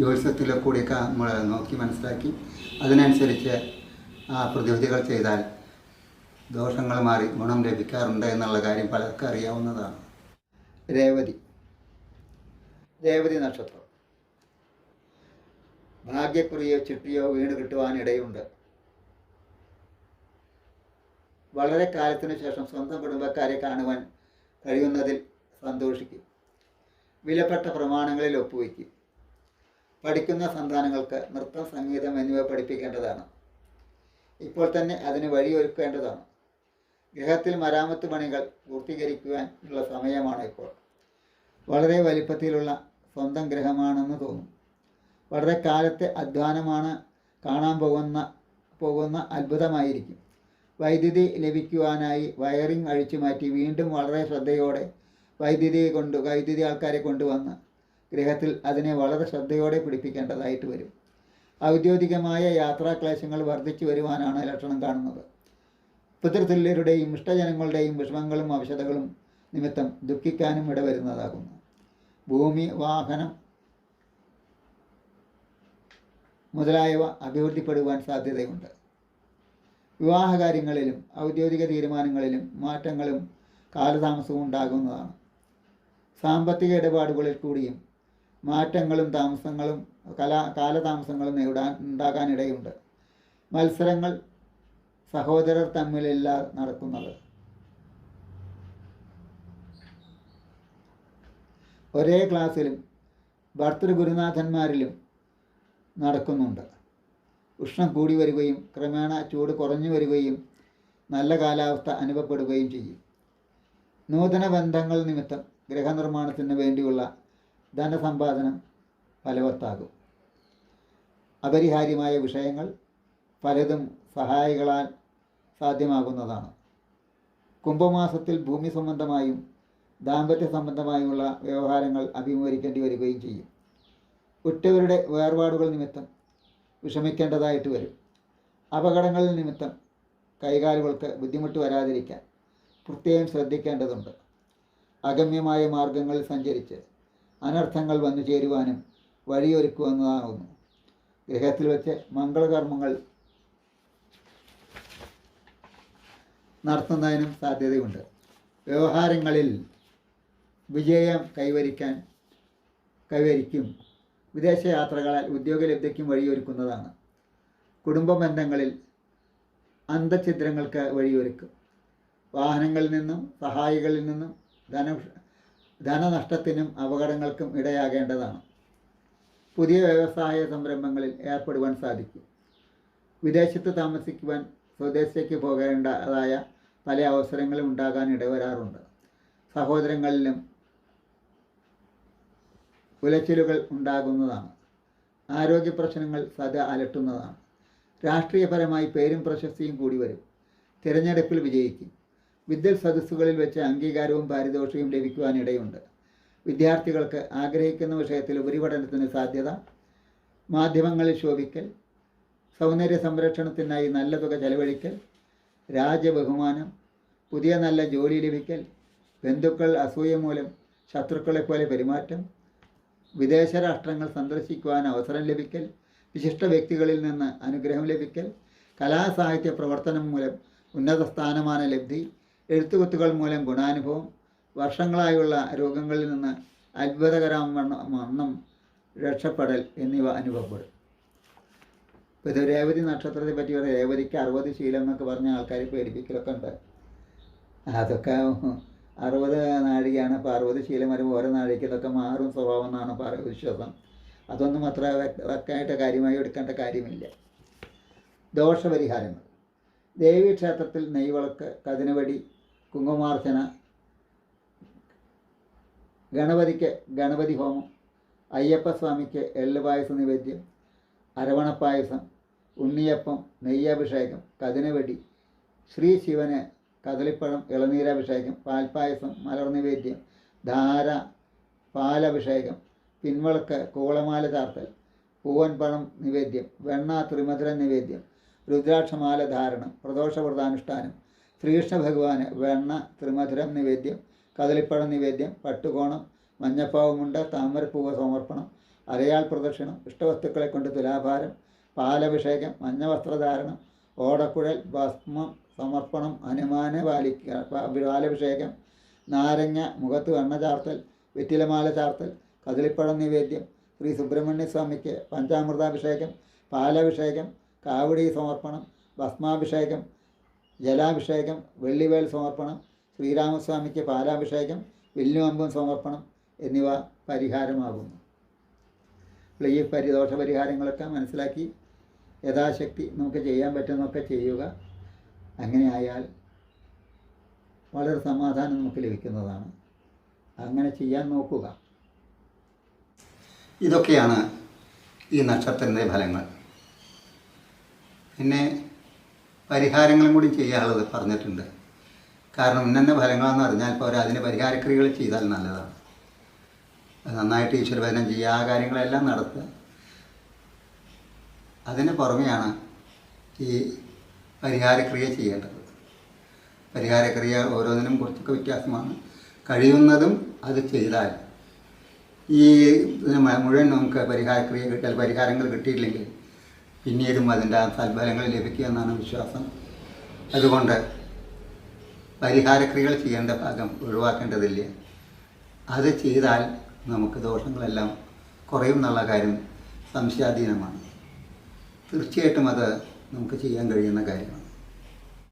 ജ്യോതിഷത്തിലെ കൂടിയൊക്കെ നമ്മൾ നോക്കി മനസ്സിലാക്കി. അതിനനുസരിച്ച് ആ പ്രതിവിധികൾ ചെയ്താൽ ദോഷങ്ങൾ മാറി ഗുണം ലഭിക്കാറുണ്ട് എന്നുള്ള കാര്യം പലർക്കും അറിയാവുന്നതാണ്. രേവതി. രേവതി നക്ഷത്രം. ഭാഗ്യക്കുറിയോ ചിട്ടിയോ വീണ് കിട്ടുവാനിടയുണ്ട് വളരെ കാലത്തിനു ശേഷം സ്വന്തം കുടുംബക്കാരെ കാണുവാൻ കഴിയുന്നതിൽ സന്തോഷിക്കും. വിലപ്പെട്ട പ്രമാണങ്ങളിൽ ഒപ്പുവയ്ക്കും. പഠിക്കുന്ന സന്താനങ്ങൾക്ക് നൃത്തം സംഗീതം എന്നിവ പഠിപ്പിക്കേണ്ടതാണ്. ഇപ്പോൾ തന്നെ അതിന് വഴിയൊരുക്കേണ്ടതാണ്. ഗൃഹത്തിൽ മരാമത്ത് പണികൾ പൂർത്തീകരിക്കുവാൻ ഉള്ള സമയമാണ് ഇപ്പോൾ. വളരെ വലിപ്പത്തിലുള്ള സ്വന്തം ഗ്രഹമാണെന്ന് തോന്നും. വളരെ കാലത്തെ അധ്വാനമാണ് കാണാൻ പോകുന്ന പോകുന്ന അത്ഭുതമായിരിക്കും. വൈദ്യുതി ലഭിക്കുവാനായി വയറിംഗ് അഴിച്ചു മാറ്റി വീണ്ടും വളരെ ശ്രദ്ധയോടെ വൈദ്യുതി കൊണ്ട് വൈദ്യുതി ആൾക്കാരെ കൊണ്ടുവന്ന് ഗൃഹത്തിൽ അതിനെ വളരെ ശ്രദ്ധയോടെ പിടിപ്പിക്കേണ്ടതായിട്ട് വരും. ഔദ്യോഗികമായ യാത്രാക്ലേശങ്ങൾ വർദ്ധിച്ചു വരുവാനാണ് ലക്ഷണം കാണുന്നത്. പിതൃതുല്യരുടെയും ഇഷ്ടജനങ്ങളുടെയും വിഷമങ്ങളും അവശതകളും നിമിത്തം ദുഃഖിക്കാനും ഇടവരുന്നതാകുന്നു. ഭൂമി വാഹനം മുതലായവ അഭിവൃദ്ധിപ്പെടുവാൻ സാധ്യതയുണ്ട്. വിവാഹകാര്യങ്ങളിലും ഔദ്യോഗിക തീരുമാനങ്ങളിലും മാറ്റങ്ങളും കാലതാമസവും ഉണ്ടാകുന്നതാണ്. സാമ്പത്തിക ഇടപാടുകളിൽ കൂടിയും മാറ്റങ്ങളും താമസങ്ങളും കലാ കാലതാമസങ്ങളും നേടാൻ ഉണ്ടാകാനിടയുണ്ട്. മത്സരങ്ങൾ സഹോദരർ തമ്മിലല്ല നടക്കുന്നത്. ഒരേ ക്ലാസ്സിലും ഭർത്തൃഗുരുനാഥന്മാരിലും നടക്കുന്നുണ്ട്. ഉഷ്ണം കൂടി വരികയും ക്രമേണ ചൂട് കുറഞ്ഞു വരികയും നല്ല കാലാവസ്ഥ അനുഭവപ്പെടുകയും ചെയ്യും. നൂതന ബന്ധങ്ങൾ നിമിത്തം ഗൃഹനിർമ്മാണത്തിന് വേണ്ടിയുള്ള ധനസമ്പാദനം ഫലവത്താകും. അപരിഹാര്യമായ വിഷയങ്ങൾ പലതും സഹായികളാൽ സാധ്യമാകുന്നതാണ്. കുംഭമാസത്തിൽ ഭൂമി സംബന്ധമായും ദാമ്പത്യ സംബന്ധമായുമുള്ള വ്യവഹാരങ്ങൾ അഭിമുഖീകരിക്കേണ്ടി വരികയും ചെയ്യും. ഉറ്റവരുടെ വേർപാടുകൾ നിമിത്തം വിഷമിക്കേണ്ടതായിട്ട് വരും. അപകടങ്ങളിൽ നിമിത്തം കൈകാലുകൾക്ക് ബുദ്ധിമുട്ട് വരാതിരിക്കാൻ പ്രത്യേകം ശ്രദ്ധിക്കേണ്ടതുണ്ട്. അഗമ്യമായ മാർഗങ്ങളിൽ സഞ്ചരിച്ച് അനർത്ഥങ്ങൾ വന്നു ചേരുവാനും വഴിയൊരുക്കുവന്നതാകുന്നു ഗ്രഹത്തിൽ വെച്ച് മംഗളകർമ്മങ്ങൾ നടത്തുന്നതിനും സാധ്യതയുണ്ട്. വ്യവഹാരങ്ങളിൽ വിജയം കൈവരിക്കാൻ കൈവരിക്കും. വിദേശയാത്രകളാൽ ഉദ്യോഗലബ്ധിക്കും വഴിയൊരുക്കുന്നതാണ്. കുടുംബ ബന്ധങ്ങളിൽ അന്ധഛിദ്രങ്ങൾക്ക് വഴിയൊരുക്കും. വാഹനങ്ങളിൽ നിന്നും സഹായികളിൽ നിന്നും ധന ധനനഷ്ടത്തിനും അപകടങ്ങൾക്കും ഇടയാകേണ്ടതാണ്. പുതിയ വ്യവസായ സംരംഭങ്ങളിൽ ഏർപ്പെടുവാൻ സാധിക്കും. വിദേശത്ത് താമസിക്കുവാൻ സ്വദേശത്തേക്ക് പോകേണ്ടതായ പല അവസരങ്ങളും ഉണ്ടാകാൻ ഇടവരാറുണ്ട്. സഹോദരങ്ങളിലും ഉലച്ചിലുകൾ ഉണ്ടാകുന്നതാണ്. ആരോഗ്യ പ്രശ്നങ്ങൾ സദാ അലട്ടുന്നതാണ്. രാഷ്ട്രീയപരമായി പേരും പ്രശസ്തിയും കൂടി വരും. തിരഞ്ഞെടുപ്പിൽ വിജയിക്കും. വിദ്യൽ സദസ്സുകളിൽ വെച്ച് അംഗീകാരവും പാരിതോഷികവും ലഭിക്കുവാനിടയുണ്ട് വിദ്യാർത്ഥികൾക്ക് ആഗ്രഹിക്കുന്ന വിഷയത്തിൽ ഉപരിപഠനത്തിന് സാധ്യത മാധ്യമങ്ങളിൽ ശോഭിക്കൽ സൗന്ദര്യ സംരക്ഷണത്തിനായി നല്ല തുക ചെലവഴിക്കൽ രാജബഹുമാനം പുതിയ നല്ല ജോലി ലഭിക്കൽ ബന്ധുക്കൾ അസൂയ മൂലം ശത്രുക്കളെ പോലെ പെരുമാറ്റം വിദേശ രാഷ്ട്രങ്ങൾ സന്ദർശിക്കുവാൻ അവസരം ലഭിക്കൽ വിശിഷ്ട വ്യക്തികളിൽ നിന്ന് അനുഗ്രഹം ലഭിക്കൽ കലാസാഹിത്യ പ്രവർത്തനം മൂലം ഉന്നത സ്ഥാനമാന ലബ്ധി എഴുത്തുകുത്തുകൾ മൂലം ഗുണാനുഭവം വർഷങ്ങളായുള്ള രോഗങ്ങളിൽ നിന്ന് അത്ഭുതകരമണ്ണം രക്ഷപ്പെടൽ എന്നിവ അനുഭവപ്പെടും. ഇപ്പോൾ ഇത് രേവതി നക്ഷത്രത്തെ പറ്റി പറയാം. രേവതിക്ക് അറുപത് ശീലം എന്നൊക്കെ പറഞ്ഞ ആൾക്കാർ പേടിപ്പിക്കലൊക്കെ ഉണ്ട്. അതൊക്കെ അറുപത് നാഴികയാണ്. അപ്പോൾ അറുപത് ശീലം വരുമ്പോൾ ഓരോ നാഴികയിലൊക്കെ മാറും സ്വഭാവം എന്നാണ് പറയുക വിശ്വാസം. അതൊന്നും അത്ര വെക്കായിട്ട് കാര്യമായി എടുക്കേണ്ട കാര്യമില്ല. ദോഷപരിഹാരങ്ങൾ. ദേവീക്ഷേത്രത്തിൽ നെയ്വിളക്ക് കതിനവടി കുങ്കുമാർച്ചന ഗണപതിക്ക് ഗണപതി ഹോമം അയ്യപ്പസ്വാമിക്ക് എള്ള് പായസ നിവേദ്യം അരവണപ്പായസം ഉണ്ണിയപ്പം നെയ്യഭിഷേകം കതിനവെടി ശ്രീ ശിവന് കദളിപ്പഴം ഇളനീരഭിഷേകം പാൽപ്പായസം മലർ നിവേദ്യം ധാര പാലഭിഷേകം പിൻവിളക്ക് കൂളമാല ചാർത്തൽ പൂവൻപഴം നിവേദ്യം വെണ്ണ ത്രിമധുര നിവേദ്യം രുദ്രാക്ഷമാല ധാരണം പ്രദോഷവ്രതാനുഷ്ഠാനം ശ്രീകൃഷ്ണ ഭഗവാന് വെണ്ണ ത്രിമധുരം നിവേദ്യം കദളിപ്പഴം നിവേദ്യം പട്ടുകോണം മഞ്ഞപ്പാവുമുണ്ട് താമരപ്പൂവ് സമർപ്പണം അരയാൾ പ്രദക്ഷിണം ഇഷ്ടവസ്തുക്കളെ കൊണ്ട് തുലാഭാരം പാലഭിഷേകം മഞ്ഞവസ്ത്രധാരണം ഓടക്കുഴൽ ഭസ്മം സമർപ്പണം ഹനുമാന് പാലിക്ക പാലഭിഷേകം നാരങ്ങ മുഖത്ത് വെണ്ണ ചാർത്തൽ വെറ്റിലമാല ചാർത്തൽ കദളിപ്പഴം നിവേദ്യം ശ്രീ സുബ്രഹ്മണ്യ സ്വാമിക്ക് പഞ്ചാമൃതാഭിഷേകം പാലഭിഷേകം കാവടി സമർപ്പണം ഭസ്മാഭിഷേകം ജലാഭിഷേകം വെള്ളിവേൽ സമർപ്പണം ശ്രീരാമസ്വാമിക്ക് പാലാഭിഷേകം വില്ലുവമ്പും സമർപ്പണം എന്നിവ പരിഹാരമാകുന്നു. അപ്പോൾ ഈ പരിദോഷ പരിഹാരങ്ങളൊക്കെ മനസ്സിലാക്കി യഥാശക്തി നമുക്ക് ചെയ്യാൻ പറ്റുന്നൊക്കെ ചെയ്യുക. അങ്ങനെയായാൽ വളരെ സമാധാനം നമുക്ക് ലഭിക്കുന്നതാണ്. അങ്ങനെ ചെയ്യാൻ നോക്കുക. ഇതൊക്കെയാണ് ഈ നക്ഷത്രത്തിന്റെ ഫലങ്ങൾ. പിന്നെ പരിഹാരങ്ങളും കൂടി ചെയ്യാനുള്ളത് പറഞ്ഞിട്ടുണ്ട്. കാരണം ഇന്നെ ഫലങ്ങളെന്ന് പറഞ്ഞാൽ പോരാ അതിന് പരിഹാരക്രിയകൾ ചെയ്താൽ നല്ലതാണ്. നന്നായിട്ട് ഈശ്വരഭജനം ചെയ്യുക ആ കാര്യങ്ങളെല്ലാം നടത്തുക. അതിന് പുറമെയാണ് ഈ പരിഹാരക്രിയ ചെയ്യേണ്ടത്. പരിഹാരക്രിയ ഓരോന്നിനും കുറച്ചൊക്കെ വ്യത്യാസമാണ്. കഴിയുന്നതും അത് ചെയ്താൽ ഈ മുഴുവൻ നമുക്ക് പരിഹാരക്രിയ കിട്ടിയാൽ പരിഹാരങ്ങൾ കിട്ടിയില്ലെങ്കിൽ പിന്നീടും അതിന്റെ സൽഫലങ്ങൾ ലഭിക്കുക എന്നാണ് വിശ്വാസം. അതുകൊണ്ട് പരിഹാരക്രിയകൾ ചെയ്യേണ്ട ഭാഗം ഒഴിവാക്കേണ്ടതില്ല. അത് ചെയ്താൽ നമുക്ക് ദോഷങ്ങളെല്ലാം കുറയും എന്നുള്ള കാര്യം സംശയാധീനമാണ്. തീർച്ചയായിട്ടും അത് നമുക്ക് ചെയ്യാൻ കഴിയുന്ന കാര്യമാണ്.